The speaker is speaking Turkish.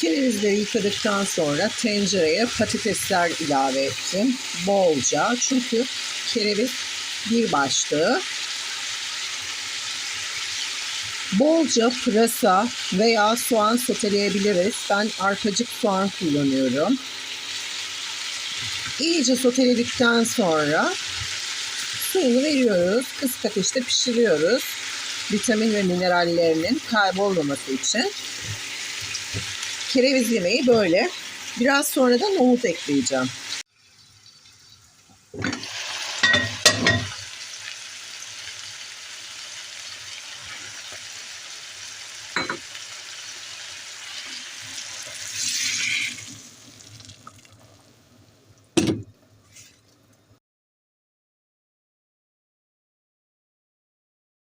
Kerevizleri yıkadıktan sonra tencereye patatesler ilave ettim. Bolca. Çünkü kereviz bir başlığı. Bolca pırasa veya soğan soteleyebiliriz. Ben arpacık soğan kullanıyorum. İyice soteledikten sonra suyunu veriyoruz. Kısık ateşte pişiriyoruz. Vitamin ve minerallerinin kaybolmaması için. Kereviz yemeği böyle. Biraz sonra da nohut ekleyeceğim.